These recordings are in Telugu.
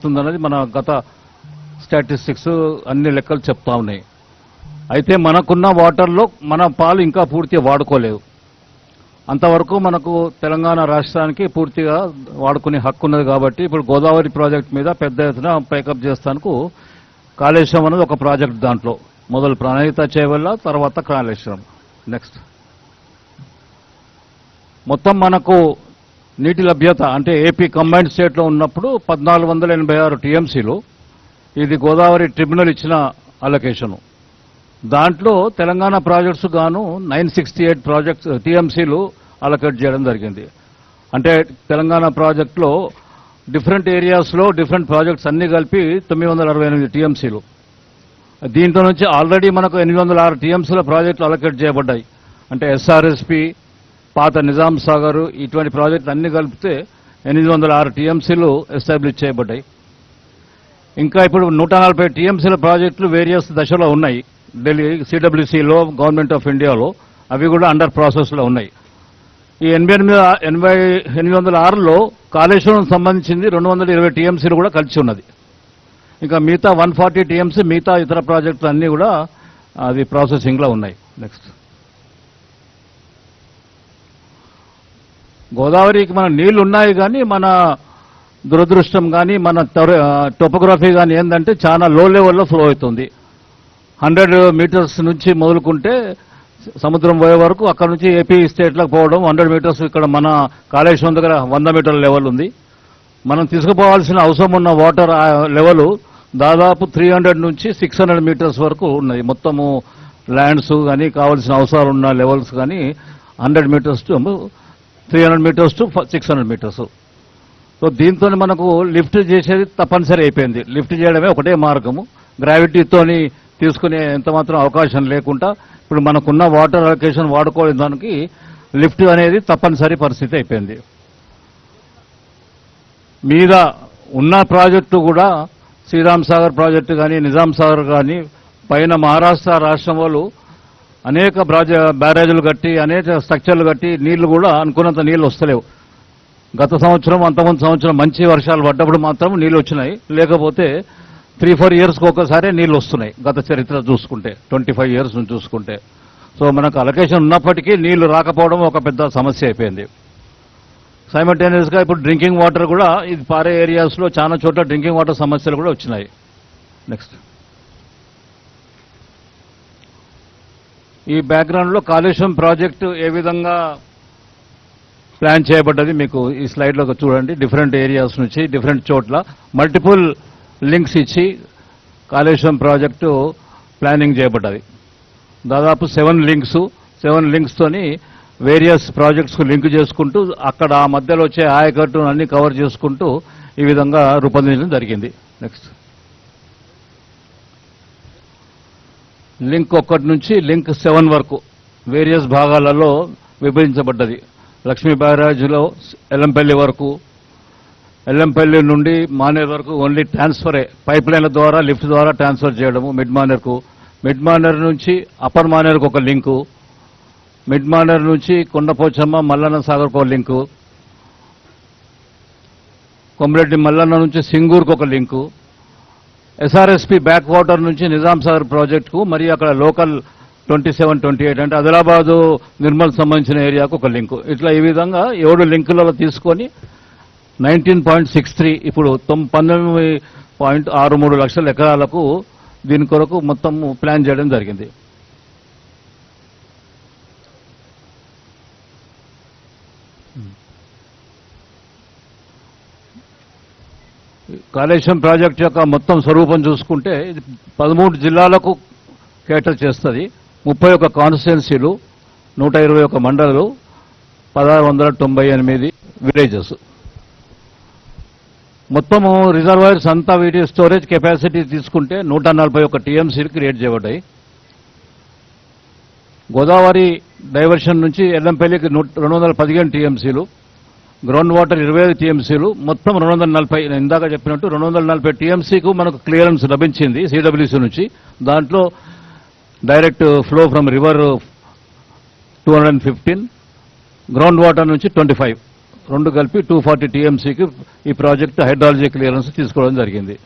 వస్తుందన్నది మన గత స్టాటిస్టిక్స్ అన్ని లెక్కలు చెప్తా ఉన్నాయి. అయితే మనకున్న వాటర్లో మన పాలు ఇంకా పూర్తిగా వాడుకోలేవు. అంతవరకు మనకు తెలంగాణ రాష్ట్రానికి పూర్తిగా వాడుకునే హక్కు ఉన్నది కాబట్టి ఇప్పుడు గోదావరి ప్రాజెక్ట్ మీద పెద్ద ఎత్తున పేకప్ చేస్తానుకు కాళేశ్వరం అనేది ఒక ప్రాజెక్ట్ దాంట్లో. మొదలు ప్రణాళిక చేయవల్ల తర్వాత కాళేశ్వరం. నెక్స్ట్ మొత్తం మనకు నీటి లభ్యత అంటే ఏపీ కంబైన్డ్ స్టేట్లో ఉన్నప్పుడు పద్నాలుగు వందల ఎనభై ఆరు టీఎంసీలు ఇది గోదావరి ట్రిబ్యునల్ ఇచ్చిన అలొకేషను దాంట్లో తెలంగాణ ప్రాజెక్ట్స్ గాను నైన్ సిక్స్టీ ఎయిట్ ప్రాజెక్ట్స్ టీఎంసీలు అలొకేట్ చేయడం జరిగింది. అంటే తెలంగాణ ప్రాజెక్టులో డిఫరెంట్ ఏరియాస్లో డిఫరెంట్ ప్రాజెక్ట్స్ అన్నీ కలిపి తొమ్మిది వందల అరవై ఎనిమిది టీఎంసీలు. దీంట్లో నుంచి ఆల్రెడీ మనకు ఎనిమిది వందల ఆరు టీఎంసీల ప్రాజెక్టులు అలొకేట్ చేయబడ్డాయి. అంటే ఎస్ఆర్ఎస్పి పాత నిజాం సాగర్ ఇటువంటి ప్రాజెక్టులు అన్ని కలిపితే ఎనిమిది వందల ఆరు టీఎంసీలు ఎస్టాబ్లిష్ చేయబడ్డాయి. ఇంకా ఇప్పుడు నూట నలభై టీఎంసీల ప్రాజెక్టులు వేరియస్ దశలో ఉన్నాయి. ఢిల్లీ సిడబ్ల్యూసీలో గవర్నమెంట్ ఆఫ్ ఇండియాలో అవి కూడా అండర్ ప్రాసెస్లో ఉన్నాయి. ఈ ఎనభై ఎనిమిది ఎనభై ఎనిమిది వందల ఆరులో కాళేశ్వరం సంబంధించింది రెండు వందల ఇరవై టీఎంసీలు కూడా కలిసి ఉన్నది. ఇంకా మిగతా వన్ ఫార్టీ టీఎంసీ మిగతా ఇతర ప్రాజెక్టులు అన్నీ కూడా అది ప్రాసెసింగ్లో ఉన్నాయి. నెక్స్ట్. గోదావరికి మన నీళ్ళు ఉన్నాయి కానీ మన దురదృష్టం కానీ మన టోపోగ్రఫీ కానీ ఏంటంటే చాలా లో లెవెల్లో ఫ్లో అవుతుంది. హండ్రెడ్ మీటర్స్ నుంచి మొదలుకుంటే సముద్రం పోయే వరకు అక్కడ నుంచి ఏపీ స్టేట్లకు పోవడం హండ్రెడ్ మీటర్స్ ఇక్కడ మన కాళేశ్వరం దగ్గర వంద మీటర్ల లెవెల్ ఉంది. మనం తీసుకుపోవాల్సిన అవసరం ఉన్న వాటర్ లెవెల్ దాదాపు త్రీ హండ్రెడ్ నుంచి సిక్స్ హండ్రెడ్ మీటర్స్ వరకు ఉన్నది మొత్తము ల్యాండ్స్ కానీ కావాల్సిన అవసరాలు ఉన్న లెవెల్స్ కానీ hundred metres to three hundred metres to six hundred metres so దీంతో మనకు లిఫ్ట్ చేసేది తప్పనిసరి అయిపోయింది. లిఫ్ట్ చేయడమే ఒకటే మార్గము. గ్రావిటీతోని తీసుకునే ఎంత మాత్రం అవకాశం లేకుండా ఇప్పుడు మనకున్న వాటర్ అలొకేషన్ వాడుకోవడం దానికి లిఫ్ట్ అనేది తప్పనిసరి పరిస్థితి అయిపోయింది. మీద ఉన్న ప్రాజెక్టు కూడా శ్రీరామ్ సాగర్ ప్రాజెక్టు కానీ నిజాం సాగర్ కానీ పైన మహారాష్ట్ర రాష్ట్రం వాళ్ళు అనేక బ్రాజ బ్యారేజీలు కట్టి అనేక స్ట్రక్చర్లు కట్టి నీళ్ళు కూడా అనుకున్నంత నీళ్ళు వస్తలేవు. గత సంవత్సరం అంతకుముందు సంవత్సరం మంచి వర్షాలు పడ్డప్పుడు మాత్రం నీళ్ళు వచ్చినాయి. లేకపోతే త్రీ ఫోర్ ఇయర్స్కి ఒకసారి నీళ్ళు వస్తున్నాయి గత చరిత్ర చూసుకుంటే. ట్వంటీ ఫైవ్ ఇయర్స్ నుంచి చూసుకుంటే. సో మనకు అలొకేషన్ ఉన్నప్పటికీ నీళ్ళు రాకపోవడం ఒక పెద్ద సమస్య అయిపోయింది. సైమల్టేనియస్గా ఇప్పుడు డ్రింకింగ్ వాటర్ కూడా ఇది పారే ఏరియాస్లో చాలా చోట్ల డ్రింకింగ్ వాటర్ సమస్యలు కూడా వచ్చినాయి. నెక్స్ట్ ఈ బ్యాక్గ్రౌండ్లో కాళేశ్వరం ప్రాజెక్టు ఏ విధంగా ప్లాన్ చేయబడ్డది మీకు ఈ స్లైడ్లో చూడండి. డిఫరెంట్ ఏరియాస్ నుంచి డిఫరెంట్ చోట్ల మల్టిపుల్ లింక్స్ ఇచ్చి కాళేశ్వరం ప్రాజెక్టు ప్లానింగ్ చేయబడ్డది. దాదాపు సెవెన్ లింక్స్ సెవెన్ లింక్స్తోని వేరియస్ ప్రాజెక్ట్స్కు లింక్ చేసుకుంటూ అక్కడ ఆ మధ్యలో వచ్చే ఆయకట్టును అన్ని కవర్ చేసుకుంటూ ఈ విధంగా రూపొందించడం జరిగింది. నెక్స్ట్ లింక్ ఒకటి నుంచి లింక్ సెవెన్ వరకు వేరియస్ భాగాలలో విభజించబడ్డది. లక్ష్మీ బ్యారాజ్లో ఎల్లంపల్లి వరకు ఎల్లంపల్లి నుండి మానేర్ వరకు ఓన్లీ ట్రాన్స్ఫరే. పైప్ లైన్ల ద్వారా లిఫ్ట్ ద్వారా ట్రాన్స్ఫర్ చేయడము మిడ్ మానేర్కు. మిడ్ మానేర్ నుంచి అప్పర్ మానేర్కు ఒక లింకు. మిడ్ మానేర్ నుంచి కొండపోచమ్మ మల్లన్న సాగర్కు ఒక లింకు. కొమరెడ్డి మల్లన్న నుంచి సింగూర్కు ఒక లింకు. ఎస్ఆర్ఎస్పి బ్యాక్ వాటర్ నుంచి నిజాం సాగర్ ప్రాజెక్టుకు మరియు అక్కడ local twenty seven twenty eight అంటే ఆదిలాబాదు నిర్మల్ సంబంధించిన ఏరియాకు ఒక లింకు ఇట్లా ఈ విధంగా ఏడు లింకులలో తీసుకొని నైన్టీన్ పాయింట్ సిక్స్ త్రీ ఇప్పుడు పంతొమ్మిది పాయింట్ ఆరు మూడు లక్షల ఎకరాలకు దీని కొరకు మొత్తం ప్లాన్ చేయడం జరిగింది. కాళేశ్వరం ప్రాజెక్ట్ యొక్క మొత్తం స్వరూపం చూసుకుంటే ఇది పదమూడు జిల్లాలకు కేటర్ చేస్తుంది. ముప్పై ఒక్క కాన్స్టిట్యున్సీలు నూట ఇరవై ఒక మండలాలు పదహారు వందల తొంభై ఎనిమిది విలేజెస్ మొత్తము రిజర్వాయర్స్ అంతా వీటి స్టోరేజ్ కెపాసిటీ తీసుకుంటే నూట నలభై ఒక టీఎంసీలు క్రియేట్ చేయబడ్డాయి. గోదావరి డైవర్షన్ నుంచి ఎల్లంపల్లికి నూట- రెండు వందల పదిహేను టీఎంసీలు గ్రౌండ్ వాటర్ ఇరవై ఐదు టీఎంసీలు మొత్తం రెండు వందల నలభై నేను ఇందాక చెప్పినట్టు రెండు వందల నలభై టీఎంసీకు మనకు క్లియరెన్స్ లభించింది సిడబ్ల్యూసీ నుంచి. దాంట్లో direct flow from river two hundred fifteen ground water నుంచి ట్వంటీ ఫైవ్. రెండు కలిపి టూ ఫార్టీ టీఎంసీకి ఈ ప్రాజెక్ట్ హైడ్రాలజీ క్లియరెన్స్ తీసుకోవడం జరిగింది.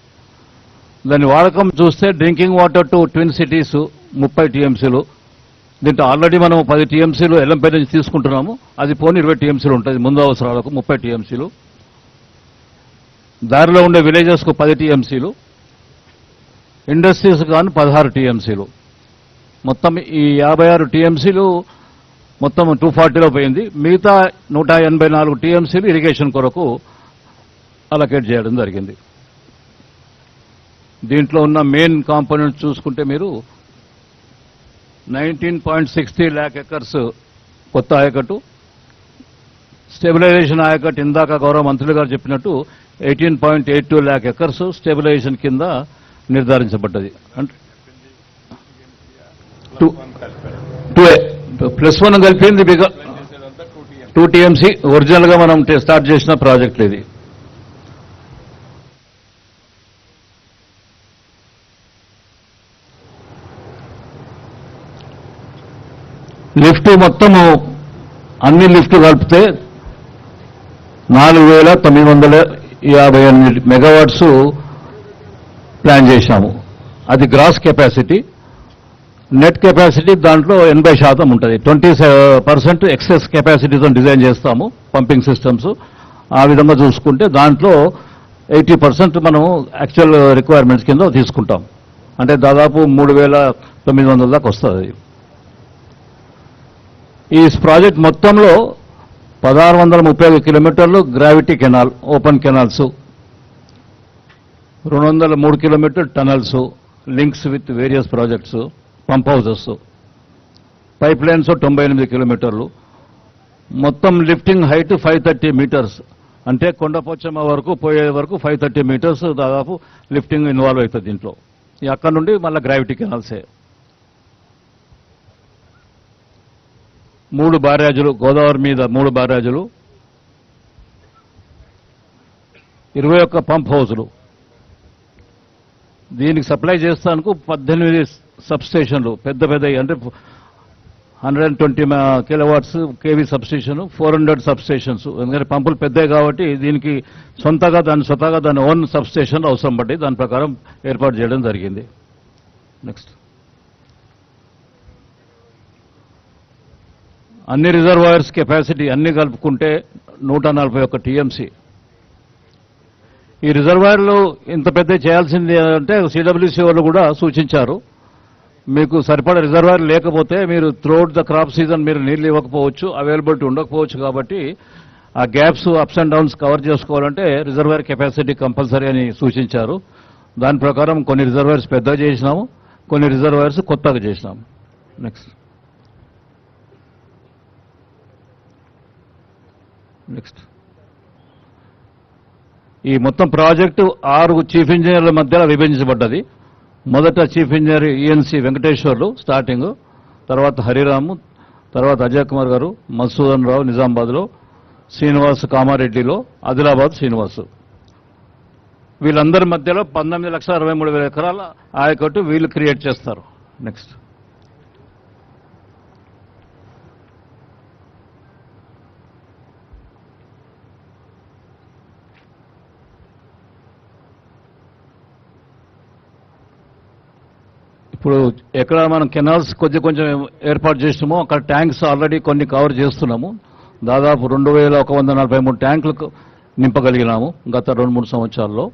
దాని వాడకం చూస్తే drinking water to twin cities ముప్పై టీఎంసీలు దీంట్లో ఆల్రెడీ మనం పది టీఎంసీలు ఎల్లంపై నుంచి తీసుకుంటున్నాము. అది పోనీ ఇరవై టీఎంసీలు ఉంటుంది. ముందు అవసరాలకు ముప్పై టీఎంసీలు. దారిలో ఉండే విలేజెస్కు పది టీఎంసీలు. ఇండస్ట్రీస్ కానీ పదహారు టీఎంసీలు. మొత్తం ఈ యాభై ఆరు టీఎంసీలు మొత్తం టూ ఫార్టీలో పోయింది. మిగతా నూట ఎనభై నాలుగు టీఎంసీలు ఇరిగేషన్ కొరకు అలకేట్ చేయడం జరిగింది. దీంట్లో ఉన్న మెయిన్ కాంపోనెంట్ చూసుకుంటే మీరు nineteen point sixty lakh acres కొత్త ఆయకట్టు. స్టెబిలైజేషన్ ఆయకట్టు ఇందాక గౌరవ మంత్రులు గారు చెప్పినట్టు eighteen point eight two lakh acres stabilisation కింద నిర్ధారించబడ్డది. అంటే టూ టూ ప్లస్ వన్ కలిపింది బిగా టూ టీఎంసీ ఒరిజినల్గా మనం స్టార్ట్ చేసిన ప్రాజెక్ట్ ఇది. లిఫ్ట్ మొత్తము అన్ని లిఫ్ట్ కలిపితే నాలుగు వేల తొమ్మిది వందల యాభై ఎనిమిది మెగావాట్స్ ప్లాన్ చేశాము. అది గ్రాస్ కెపాసిటీ. నెట్ కెపాసిటీ దాంట్లో ఎనభై శాతం ఉంటుంది. ట్వంటీ పర్సెంట్ ఎక్సెస్ కెపాసిటీతో డిజైన్ చేస్తాము పంపింగ్ సిస్టమ్స్. ఆ విధంగా చూసుకుంటే దాంట్లో ఎయిటీ పర్సెంట్ మనం యాక్చువల్ రిక్వైర్మెంట్స్ కింద తీసుకుంటాం. అంటే దాదాపు మూడు వేల తొమ్మిది వందల దాకా వస్తుంది. ఈ ప్రాజెక్ట్ మొత్తంలో పదహారు వందల ముప్పై ఐదు కిలోమీటర్లు గ్రావిటీ కెనాల్ ఓపెన్ కెనాల్స్ రెండు వందల మూడు kilometre tunnels links with various projects pump houses pipelines తొంభై ఎనిమిది కిలోమీటర్లు. మొత్తం lifting height five thirty metres. అంటే కొండపోచమ్మ వరకు పోయే వరకు ఫైవ్ థర్టీ మీటర్స్ దాదాపు లిఫ్టింగ్ ఇన్వాల్వ్ అవుతుంది దీంట్లో. అక్కడ నుండి మళ్ళీ గ్రావిటీ కెనాల్సే. మూడు బ్యారేజులు గోదావరి మీద మూడు బ్యారేజులు ఇరవై ఒక్క పంప్ హౌజులు దీనికి సప్లై చేస్తానుకు పద్దెనిమిది సబ్స్టేషన్లు పెద్ద పెద్ద అంటే hundred and twenty kilowatts KV substation four hundred substations. ఎందుకంటే పంపులు పెద్దవి కాబట్టి దీనికి సొంతగా దాని స్వతహాగా దాని ఓన్ సబ్స్టేషన్ అవసరం పడి దాని ప్రకారం ఏర్పాటు చేయడం జరిగింది. నెక్స్ట్. అన్ని రిజర్వాయర్స్ కెపాసిటీ అన్ని కలుపుకుంటే నూట నలభై ఒక్క టీఎంసీ. ఈ రిజర్వాయర్లు ఇంత పెద్ద చేయాల్సింది అంటే సిడబ్ల్యూసీ వాళ్ళు కూడా సూచించారు. మీకు సరిపడ రిజర్వాయర్ లేకపోతే మీరు త్రూఅవుట్ ద క్రాప్ సీజన్ మీరు నీళ్ళు ఇవ్వకపోవచ్చు అవైలబిలిటీ ఉండకపోవచ్చు కాబట్టి ఆ gaps ups and downs cover చేసుకోవాలంటే రిజర్వాయర్ కెపాసిటీ కంపల్సరీ అని సూచించారు. దాని ప్రకారం కొన్ని రిజర్వాయర్స్ పెద్దగా చేసినాము కొన్ని రిజర్వాయర్స్ కొత్తగా చేసినాము. నెక్స్ట్ నెక్స్ట్ ఈ మొత్తం ప్రాజెక్టు ఆరు చీఫ్ ఇంజనీర్ల మధ్యలో విభజించబడ్డది. మొదట chief engineer ENC Venkateswarlu starting తర్వాత హరిరాము తర్వాత అజయ్ కుమార్ గారు మధుసూదన్ రావు నిజామాబాద్లో శ్రీనివాస్ కామారెడ్డిలో ఆదిలాబాద్ శ్రీనివాస్. వీళ్ళందరి మధ్యలో పంతొమ్మిది లక్షల అరవై మూడు వేల ఎకరాల ఆయకట్టు వీళ్ళు క్రియేట్ చేస్తారు. నెక్స్ట్ ఇప్పుడు ఎక్కడ మనం కెనాల్స్ కొద్ది కొంచెం ఏర్పాటు చేసినామో అక్కడ ట్యాంక్స్ ఆల్రెడీ కొన్ని కవర్ చేస్తున్నాము. దాదాపు రెండు వేల ఒక వంద నలభై మూడు ట్యాంకులు నింపగలిగినాము గత రెండు మూడు సంవత్సరాల్లో.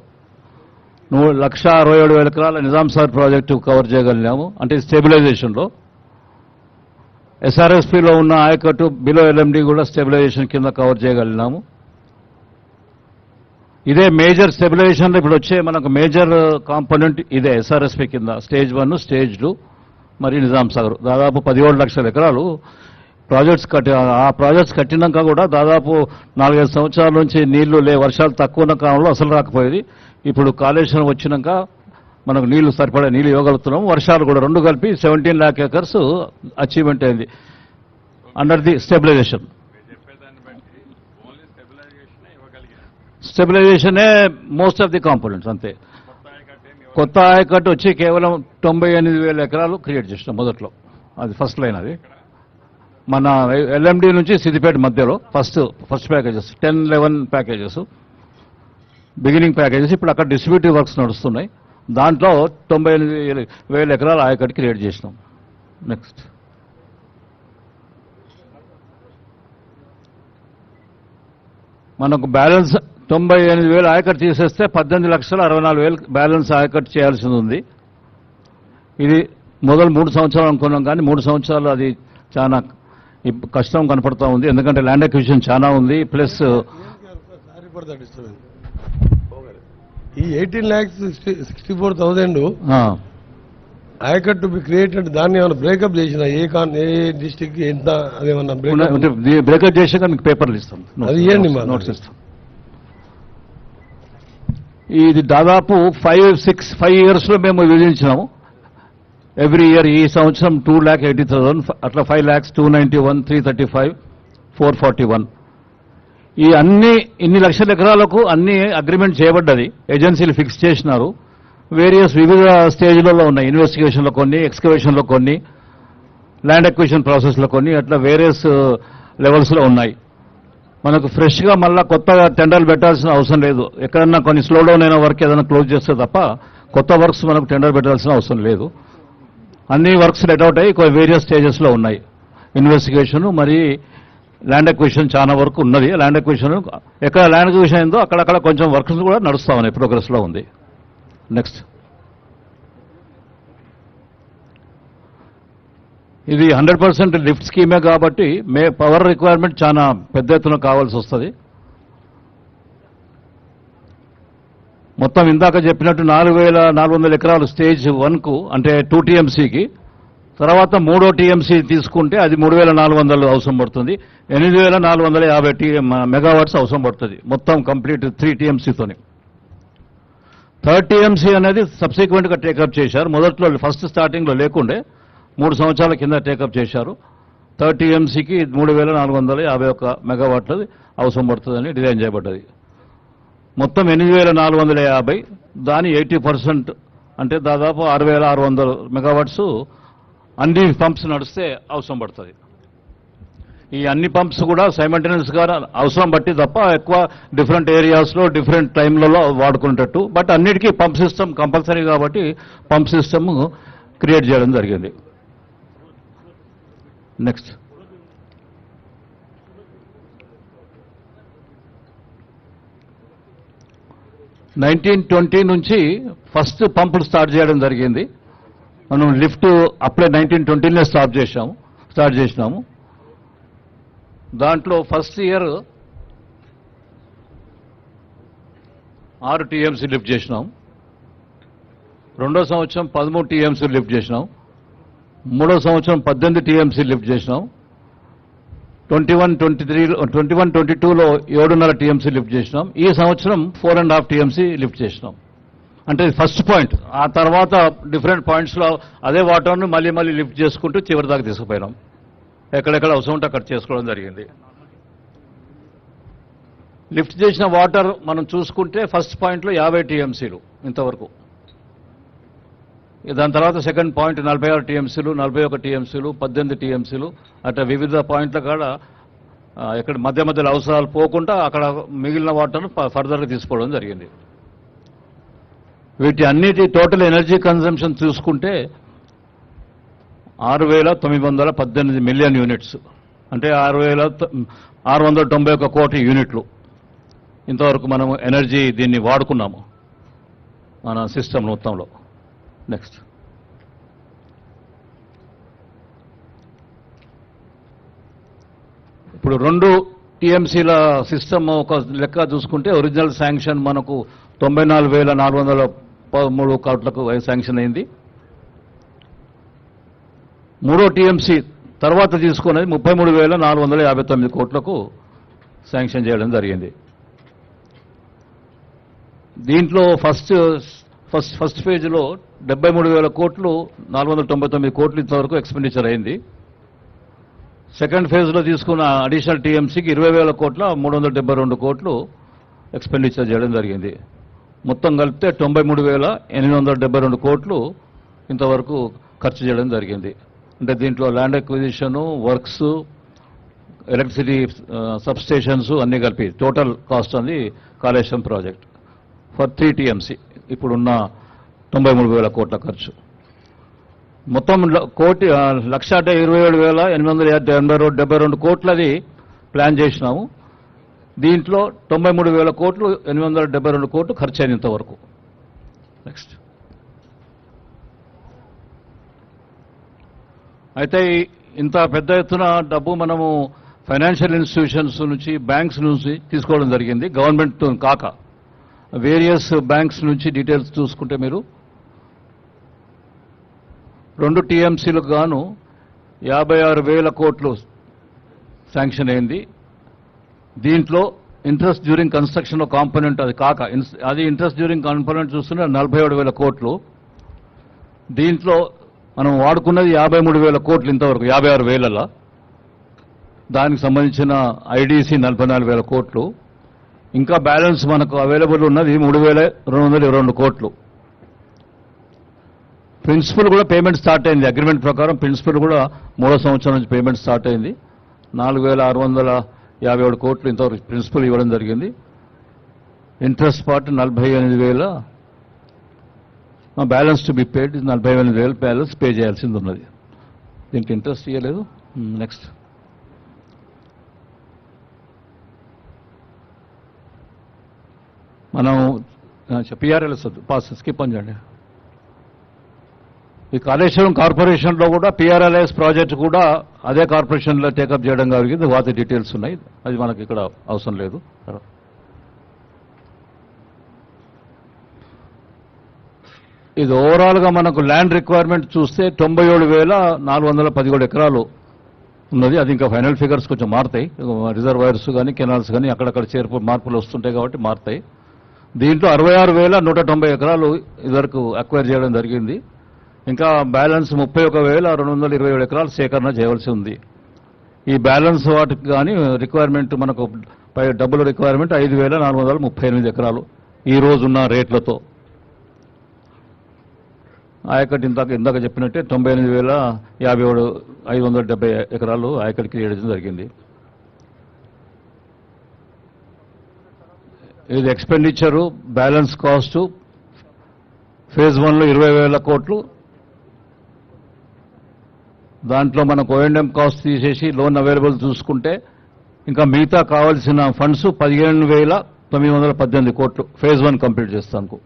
నువ్వు లక్ష అరవై ఏడు వేల ఎకరాల నిజాం సార్ ప్రాజెక్టు కవర్ చేయగలిగాము అంటే స్టెబిలైజేషన్లో. ఎస్ఆర్ఎస్పిలో ఉన్న ఆయకట్టు బిలో ఎల్ఎండి కూడా స్టెబిలైజేషన్ కింద కవర్ చేయగలిగినాము. ఇదే మేజర్ స్టెబిలైజేషన్లో ఇప్పుడు వచ్చే మనకు మేజర్ కాంపోనెంట్ ఇదే ఎస్ఆర్ఎస్పి కింద స్టేజ్ వన్ స్టేజ్ టూ మరి నిజాం సాగర్. దాదాపు పదిహేడు లక్షల ఎకరాలు ప్రాజెక్ట్స్ కట్టి ఆ ప్రాజెక్ట్స్ కట్టినాక కూడా దాదాపు నాలుగైదు సంవత్సరాల నుంచి నీళ్ళు లే వర్షాలు తక్కువ ఉన్న కాలంలో అసలు రాకపోయేది. ఇప్పుడు కాళేశ్వరం వచ్చినాక మనకు నీళ్ళు సరిపడే నీళ్ళు ఇవ్వగలుగుతున్నాం వర్షాలు కూడా రెండు కలిపి సెవెంటీన్ ల్యాక్ ఎకర్స్ అచీవ్మెంట్ అయింది. అండర్ ది స్టెబిలైజేషన్ మీరు చెప్పేదాన్ని బట్టి ఓన్లీ స్టెబిలైజేషన్ ఇవ్వగలిగారు స్టెబిలైజేషనే మోస్ట్ ఆఫ్ ది కాంపోనెంట్స్ అంతే. కొత్త ఆయకట్ ఆయకట్టు వచ్చి కేవలం తొంభై ఎనిమిది వేల ఎకరాలు క్రియేట్ చేసినాం మొదట్లో. అది ఫస్ట్ లైన్ అది. మన ఎల్ఎండి నుంచి సిద్దిపేట మధ్యలో first first packages ten eleven packages. Beginning packages ఇప్పుడు అక్కడ డిస్ట్రిబ్యూటివ్ వర్క్స్ నడుస్తున్నాయి. దాంట్లో తొంభై ఎనిమిది వేల ఎకరాలు ఆయకట్టు క్రియేట్ చేసినాం. నెక్స్ట్ మనకు బ్యాలెన్స్ తొంభై ఎనిమిది వేలు ఆయకట్టు తీసేస్తే పద్దెనిమిది లక్షల అరవై నాలుగు వేలు బ్యాలెన్స్ ఆయకట్టు చేయాల్సి ఉంది. ఇది మొదలు మూడు సంవత్సరాలు అనుకున్నాం కానీ మూడు సంవత్సరాలు అది చాలా కష్టం కనపడతా ఉంది. ఎందుకంటే ల్యాండ్ అక్విజిషన్ చాలా ఉంది. ప్లస్ ఈ eighteen lakhs sixty four thousand ayacut to be created దాన్ని ఏమైనా బ్రేకప్ చేసిన ఏ కాన్ ఏ డిస్టిక్ ఎంత అదేమన్నా బ్రేకప్ చేసాక మీకు పేపర్లు ఇస్తాం. అది ఇవ్వండి మాకు. నోట్స్ ఇస్తాం. ఇది దాదాపు ఫైవ్ సిక్స్ ఫైవ్ ఇయర్స్లో మేము విభజించినాము. ఎవ్రీ ఇయర్ ఈ సంవత్సరం టూ ల్యాక్ ఎయిటీ థౌసండ్ అట్లా five lakhs two ninety one three thirty five four forty one ఈ అన్ని ఇన్ని లక్షల ఎకరాలకు అన్ని అగ్రిమెంట్ చేయబడ్డది. ఏజెన్సీలు ఫిక్స్ చేసినారు. వేరియస్ వివిధ స్టేజ్లలో ఉన్నాయి. ఇన్వెస్టిగేషన్లో కొన్ని ఎక్స్కవేషన్లో కొన్ని ల్యాండ్ అక్విజిషన్ ప్రాసెస్లో కొన్ని అట్లా వేరియస్ లెవెల్స్లో uh, ఉన్నాయి. మనకు ఫ్రెష్గా మళ్ళా కొత్తగా టెండర్లు పెట్టాల్సిన అవసరం లేదు. ఎక్కడన్నా కొన్ని స్లో డౌన్ అయిన వర్క్ ఏదైనా క్లోజ్ చేస్తే తప్ప కొత్త వర్క్స్ మనకు టెండర్ పెట్టాల్సిన అవసరం లేదు. అన్ని వర్క్స్ లెట్ అవుట్ అయ్యి కొన్ని వేరియస్ స్టేజెస్లో ఉన్నాయి. ఇన్వెస్టిగేషన్ మరి ల్యాండ్ అక్విజిషన్ చాలా వరకు ఉన్నది. ల్యాండ్ అక్విజిషన్ ఎక్కడ ల్యాండ్ అక్విజిషన్ అయిందో అక్కడక్కడ కొంచెం వర్క్స్ కూడా నడుస్తా ఉన్నాయి ప్రోగ్రెస్లో ఉంది. నెక్స్ట్ ఇది హండ్రెడ్ పర్సెంట్ లిఫ్ట్ స్కీమే కాబట్టి మే పవర్ రిక్వైర్మెంట్ చాలా పెద్ద ఎత్తున కావాల్సి వస్తుంది. మొత్తం ఇందాక చెప్పినట్టు నాలుగు వేల నాలుగు వందల ఎకరాలు స్టేజ్ వన్కు అంటే టూ టీఎంసీకి. తర్వాత మూడో టీఎంసీ తీసుకుంటే అది మూడు వేల నాలుగు వందలు అవసరం పడుతుంది. ఎనిమిది వేల నాలుగు వందల యాభై టీ మెగావాట్స్ అవసరం పడుతుంది. మొత్తం కంప్లీట్ త్రీ టీఎంసీతోనే. థర్డ్ టీఎంసీ అనేది సబ్సిక్వెంట్గా టేకప్ చేశారు. మొదట్లో ఫస్ట్ స్టార్టింగ్లో లేకుండే మూడు సంవత్సరాల కింద టేకప్ చేశారు. థర్టీ ఎంసీకి మూడు వేల నాలుగు వందల యాభై ఒక్క మెగావాట్లది అవసరం పడుతుందని డిజైన్ చేయబడ్డది. మొత్తం ఎనిమిది వేల నాలుగు వందల యాభై దాని ఎయిటీ పర్సెంట్ అంటే దాదాపు ఆరు వేల ఆరు వందల మెగావాట్స్ అన్ని పంప్స్ నడిస్తే అవసరం పడుతుంది. ఈ అన్ని పంప్స్ కూడా సైమంటెనెన్స్గా అవసరం బట్టి తప్ప ఎక్కువ డిఫరెంట్ ఏరియాస్లో డిఫరెంట్ టైంలలో వాడుకునేటట్టు. బట్ అన్నిటికీ పంప్ సిస్టమ్ కంపల్సరీ కాబట్టి పంప్ సిస్టమ్ క్రియేట్ చేయడం జరిగింది. నెక్స్ట్ నైన్టీన్ ట్వంటీ నుంచి ఫస్ట్ పంపులు స్టార్ట్ చేయడం జరిగింది. మనం లిఫ్ట్ అప్పుడే నైన్టీన్ ట్వంటీనే స్టార్ట్ చేసాము స్టార్ట్ చేసినాము. దాంట్లో ఫస్ట్ ఇయర్ ఆరు టీఎంసీ లిఫ్ట్ చేసినాం. రెండో సంవత్సరం పదమూడు టీఎంసీ లిఫ్ట్ చేసినాం. మూడో సంవత్సరం పద్దెనిమిది టీఎంసీ లిఫ్ట్ చేసినాం. Twenty one twenty three twenty one twenty టూలో ఏడున్నర టీఎంసీ లిఫ్ట్ చేసినాం. ఈ సంవత్సరం four and half TMC lift చేసినాం. అంటే ఫస్ట్ పాయింట్. ఆ తర్వాత డిఫరెంట్ పాయింట్స్లో అదే వాటర్ను మళ్ళీ మళ్ళీ లిఫ్ట్ చేసుకుంటూ చివరి దాకా తీసుకుపోయినాం. ఎక్కడెక్కడ అవసరం ఉంటే అక్కడ చేసుకోవడం జరిగింది. లిఫ్ట్ చేసిన వాటర్ మనం చూసుకుంటే ఫస్ట్ పాయింట్లో యాభై టీఎంసీలు ఇంతవరకు. దాని తర్వాత సెకండ్ పాయింట్ నలభై ఆరు టీఎంసీలు నలభై ఒక టీఎంసీలు పద్దెనిమిది టీఎంసీలు అట్లా వివిధ పాయింట్ల కాడ ఇక్కడ మధ్య మధ్యలో అవసరాలు పోకుండా అక్కడ మిగిలిన వాటర్ను ఫర్దర్గా తీసుకోవడం జరిగింది. వీటి అన్నిటి టోటల్ ఎనర్జీ కన్జంప్షన్ చూసుకుంటే ఆరు వేల తొమ్మిది వందల పద్దెనిమిది మిలియన్ యూనిట్స్ అంటే ఆరు వేల ఆరు వందల తొంభై ఒక కోటి యూనిట్లు ఇంతవరకు మనము ఎనర్జీ దీన్ని వాడుకున్నాము మన సిస్టమ్ మొత్తంలో. నెక్స్ట్ ఇప్పుడు రెండు టీఎంసీల సిస్టమ్ ఒక లెక్క చూసుకుంటే ఒరిజినల్ శాంక్షన్ మనకు తొంభై నాలుగు వేల నాలుగు వందల పదమూడు కోట్లకు శాంక్షన్ అయింది. మూడో టీఎంసీ తర్వాత తీసుకున్నది ముప్పై మూడు వేల నాలుగు వందల యాభై తొమ్మిది కోట్లకు శాంక్షన్ చేయడం జరిగింది. దీంట్లో ఫస్ట్ ఫస్ట్ ఫస్ట్ ఫేజ్లో డెబ్బై మూడు వేల కోట్లు నాలుగు వందల తొంభై తొమ్మిది కోట్లు ఇంతవరకు ఎక్స్పెండిచర్ అయింది. సెకండ్ ఫేజ్లో తీసుకున్న అడిషనల్ టీఎంసీకి ఇరవై వేల కోట్ల మూడు వందల డెబ్బై రెండు కోట్లు ఎక్స్పెండిచర్ చేయడం జరిగింది. మొత్తం కలిపితే తొంభై మూడు వేల ఎనిమిది వందల డెబ్బై రెండు కోట్లు ఇంతవరకు ఖర్చు చేయడం జరిగింది. అంటే దీంట్లో land acquisition works electricity substations అన్నీ కలిపి టోటల్ కాస్ట్ అంది Kaleshwaram project for three TMC ఇప్పుడున్న తొంభై మూడు వేల కోట్ల ఖర్చు. మొత్తం కోటి లక్ష ఇరవై ఏడు వేల ఎనిమిది వందల ఎనభై రెండు డెబ్బై రెండు కోట్లది ప్లాన్ చేసినాము. దీంట్లో తొంభై మూడు వేల కోట్లు ఎనిమిది వందల డెబ్బై రెండు కోట్లు ఖర్చు అయిన నెక్స్ట్ అయితే ఇంత పెద్ద ఎత్తున డబ్బు మనము ఫైనాన్షియల్ ఇన్స్టిట్యూషన్స్ నుంచి బ్యాంక్స్ నుంచి తీసుకోవడం జరిగింది. గవర్నమెంట్ కాక. వేరియస్ బ్యాంక్స్ నుంచి డీటెయిల్స్ చూసుకుంటే మీరు రెండు టీఎంసీలకు గాను యాభై ఆరు వేల కోట్లు శాంక్షన్ అయింది. దీంట్లో ఇంట్రెస్ట్ డ్యూరింగ్ కన్స్ట్రక్షన్ కాంపోనెంట్ అది కాక ఇన్స్- అది ఇంట్రెస్ట్ డ్యూరింగ్ కాంపోనెంట్ చూస్తుంటే నలభై ఏడు వేల కోట్లు. దీంట్లో మనం వాడుకున్నది యాభై మూడు వేల కోట్లు ఇంతవరకు యాభై ఆరు వేలలో. దానికి సంబంధించిన ఐడిసి నలభై నాలుగు వేల కోట్లు. ఇంకా బ్యాలెన్స్ మనకు అవైలబుల్ ఉన్నది మూడు వేల రెండు వందల ఇరవై రెండు కోట్లు. ప్రిన్సిపల్ కూడా పేమెంట్ స్టార్ట్ అయింది. అగ్రిమెంట్ ప్రకారం ప్రిన్సిపల్ కూడా మూడో సంవత్సరం నుంచి పేమెంట్ స్టార్ట్ అయింది. నాలుగు వేల ఆరు వందల యాభై ఏడు కోట్లు ఇంతవరకు ప్రిన్సిపల్ ఇవ్వడం జరిగింది. ఇంట్రెస్ట్ పార్ట్ నలభై ఎనిమిది వేల. బ్యాలెన్స్ టు బి పేడ్ నలభై ఎనిమిది వేలు బ్యాలెన్స్ పే చేయాల్సింది ఉన్నది. దీనికి ఇంట్రెస్ట్ ఇవ్వలేదు నెక్స్ట్. మనం పిఆర్ఎల్ఎస్ పాస్ స్కిప్ అని చేయండి. ఈ కాళేశ్వరం కార్పొరేషన్లో కూడా పిఆర్ఎల్ఎస్ ప్రాజెక్ట్ కూడా అదే కార్పొరేషన్లో టేకప్ చేయడం జరిగింది వాటి డీటెయిల్స్ ఉన్నాయి. అది మనకి ఇక్కడ అవసరం లేదు. ఇది ఓవరాల్గా మనకు ల్యాండ్ రిక్వైర్మెంట్ చూస్తే తొంభై ఏడు వేల నాలుగు వందల పదిహేడు ఎకరాలు ఉన్నది. అది ఇంకా ఫైనల్ ఫిగర్స్ కొంచెం మారుతాయి. రిజర్వాయర్స్ కానీ కెనాల్స్ కానీ అక్కడక్కడ చేర్పు మార్పులు వస్తుంటాయి కాబట్టి మారుతాయి. దీంట్లో అరవై ఆరు వేల నూట తొంభై ఎకరాలు ఇదివరకు అక్వైర్ చేయడం జరిగింది. ఇంకా బ్యాలెన్స్ ముప్పై ఒక వేల రెండు వందల ఇరవై ఏడు ఎకరాలు సేకరణ చేయవలసి ఉంది. ఈ బ్యాలెన్స్ వాటికి కానీ రిక్వైర్మెంట్ మనకు పై డబ్బుల రిక్వైర్మెంట్ ఐదు వేల నాలుగు వందల ముప్పై ఎనిమిది ఎకరాలు ఈ రోజున్న రేట్లతో. ఆయకట్ ఇందాక ఇందాక చెప్పినట్టే తొంభై ఎనిమిది వేల యాభై ఏడు ఐదు వందల డెబ్బై ఎకరాలు ఆయకట్కి వేయడం జరిగింది. ఇది ఎక్స్పెండిచరు బ్యాలెన్స్ కాస్టు ఫేజ్ వన్లో ఇరవై వేల కోట్లు దాంట్లో మనకు ఓఎండ్ఎం కాస్ట్ తీసేసి లోన్ అవైలబుల్ చూసుకుంటే ఇంకా మిగతా కావాల్సిన ఫండ్స్ పదిహేను వేల తొమ్మిది వందల పద్దెనిమిది కోట్లు ఫేజ్ వన్ కంప్లీట్ చేస్తాను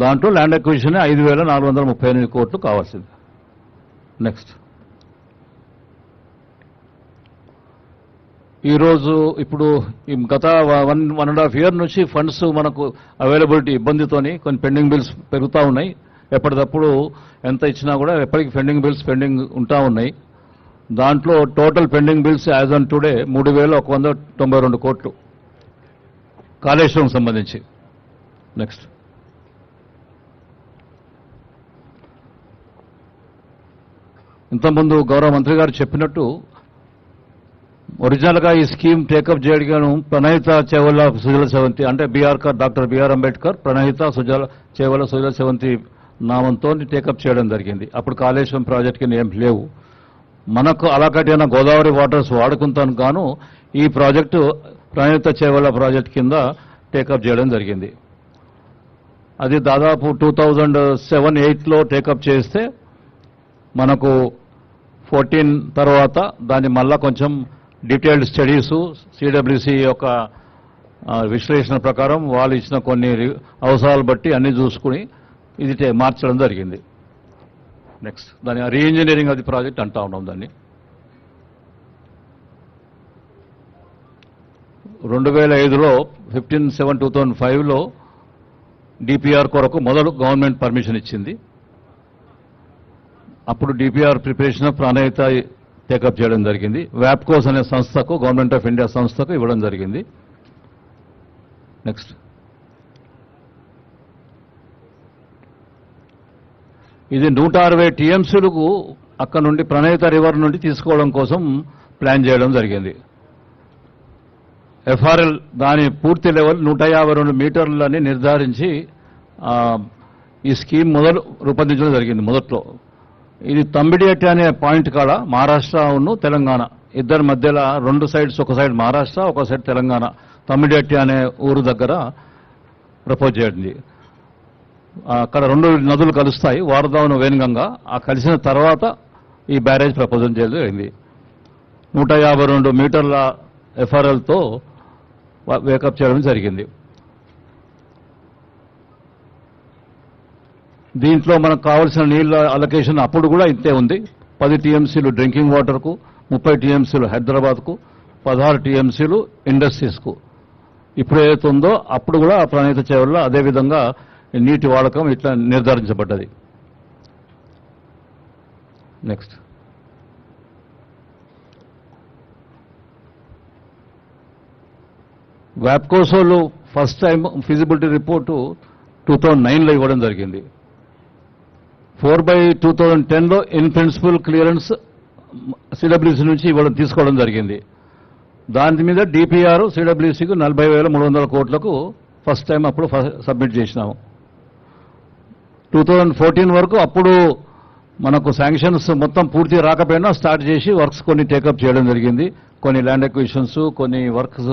దాంట్లో ల్యాండ్ అక్విజిషన్ ఐదు వేల నాలుగు వందల ముప్పై ఎనిమిది కోట్లు కావాల్సింది. నెక్స్ట్. ఈరోజు ఇప్పుడు ఈ గత one one and half year నుంచి ఫండ్స్ మనకు అవైలబిలిటీ ఇబ్బందితోని కొన్ని పెండింగ్ బిల్స్ పెరుగుతూ ఉన్నాయి. ఎప్పటికప్పుడు ఎంత ఇచ్చినా కూడా ఎప్పటికి పెండింగ్ బిల్స్ పెండింగ్ ఉంటా ఉన్నాయి. దాంట్లో total pending bills as on today మూడు వేల ఒక వంద తొంభై రెండు కోట్లు. కాళేశ్వరం సంబంధించి. నెక్స్ట్. ఇంతకుముందు గౌరవ మంత్రి గారు చెప్పినట్టు ఒరిజినల్గా ఈ స్కీమ్ టేకప్ చేయడం ప్రణహిత చేవల సుజల సెవంతి అంటే BR doctor BR Ambedkar Pranahita Sujala Chevella Sujala Sravanthi నామంతో టేకప్ చేయడం జరిగింది. అప్పుడు కాళేశ్వరం ప్రాజెక్ట్ కింద ఏం లేవు. మనకు అలాకటైన గోదావరి వాటర్స్ వాడుకుంటాను గాను ఈ ప్రాజెక్టు ప్రణహిత చేవల ప్రాజెక్ట్ కింద టేకప్ చేయడం జరిగింది. అది దాదాపు టూ థౌజండ్ సెవెన్ ఎయిట్లో టేకప్ చేస్తే మనకు ఫోర్టీన్ తర్వాత దాన్ని మళ్ళా కొంచెం డీటెయిల్డ్ స్టడీసు సిడబ్ల్యూసి యొక్క విశ్లేషణ ప్రకారం వాళ్ళు ఇచ్చిన కొన్ని అవసరాలు బట్టి అన్నీ చూసుకుని ఇది మార్చడం జరిగింది. నెక్స్ట్ దాని రీఇంజనీరింగ్ అది ప్రాజెక్ట్ అంటా ఉన్నాం దాన్ని. రెండు వేల ఐదులో ఫిఫ్టీన్ సెవెన్ టూ థౌజండ్ ఫైవ్లో డిపిఆర్ కొరకు మొదలు గవర్నమెంట్ పర్మిషన్ ఇచ్చింది. అప్పుడు డిపిఆర్ ప్రిపరేషన్ ప్రాణాయిత టేకప్ చేయడం జరిగింది. వ్యాప్కోస్ అనే సంస్థకు గవర్నమెంట్ ఆఫ్ ఇండియా సంస్థకు ఇవ్వడం జరిగింది. నెక్స్ట్ ఇది నూట అరవై టీఎంసీలకు అక్కడ నుండి ప్రణయత రివర్ నుండి తీసుకోవడం కోసం ప్లాన్ చేయడం జరిగింది. ఎఫ్ఆర్ఎల్ దాని పూర్తి లెవెల్ నూట యాభై రెండు మీటర్లని నిర్ధారించి ఈ స్కీమ్ మొదలు రూపొందించడం జరిగింది మొదట్లో. ఇది తంబిడియట్ అనే పాయింట్ కాడ మహారాష్ట్ర ఉన్న తెలంగాణ. ఇద్దరి మధ్యలో రెండు సైడ్స్ ఒక సైడ్ మహారాష్ట్ర ఒక సైడ్ తెలంగాణ. తమ్మిడియట్టి అనే ఊరు దగ్గర ప్రపోజ్ చేయండి. అక్కడ రెండు నదులు కలుస్తాయి వారదావన వేణుగంగా. ఆ కలిసిన తర్వాత ఈ బ్యారేజ్ ప్రపోజల్ చేయడం జరిగింది నూట యాభై రెండు మీటర్ల ఎఫ్ఆర్ఎల్తో వేకప్ చేయడం జరిగింది. దీంట్లో మనకు కావాల్సిన నీళ్ళ అలొకేషన్ అప్పుడు కూడా ఇంతే ఉంది. పది టీఎంసీలు డ్రింకింగ్ వాటర్కు ముప్పై టీఎంసీలు హైదరాబాద్కు పదహారు టీఎంసీలు ఇండస్ట్రీస్కు. ఇప్పుడు ఏదైతే ఉందో అప్పుడు కూడా ఆ ప్రణీత చేవల్లో అదేవిధంగా నీటి వాడకం ఇట్లా నిర్ధారించబడ్డది. Next వ్యాప్కోసోలో first time feasibility report two thousand నైన్లో ఇవ్వడం జరిగింది. ఫోర్ బై టూ థౌజండ్ టెన్లో ఇన్ ప్రిన్సిపల్ క్లియరెన్స్ సిడబ్ల్యూసీ నుంచి ఇవ్వడం తీసుకోవడం జరిగింది. దాని మీద డిపిఆర్ సిడబ్ల్యూసీకి నలభై వేల మూడు వందల కోట్లకు ఫస్ట్ టైం అప్పుడు సబ్మిట్ చేసినాము. టూ థౌజండ్ ఫోర్టీన్ వరకు అప్పుడు మనకు శాంక్షన్స్ మొత్తం పూర్తి రాకపోయినా స్టార్ట్ చేసి వర్క్స్ కొన్ని టేకప్ చేయడం జరిగింది. కొన్ని ల్యాండ్ ఎక్విషన్స్ కొన్ని వర్క్స్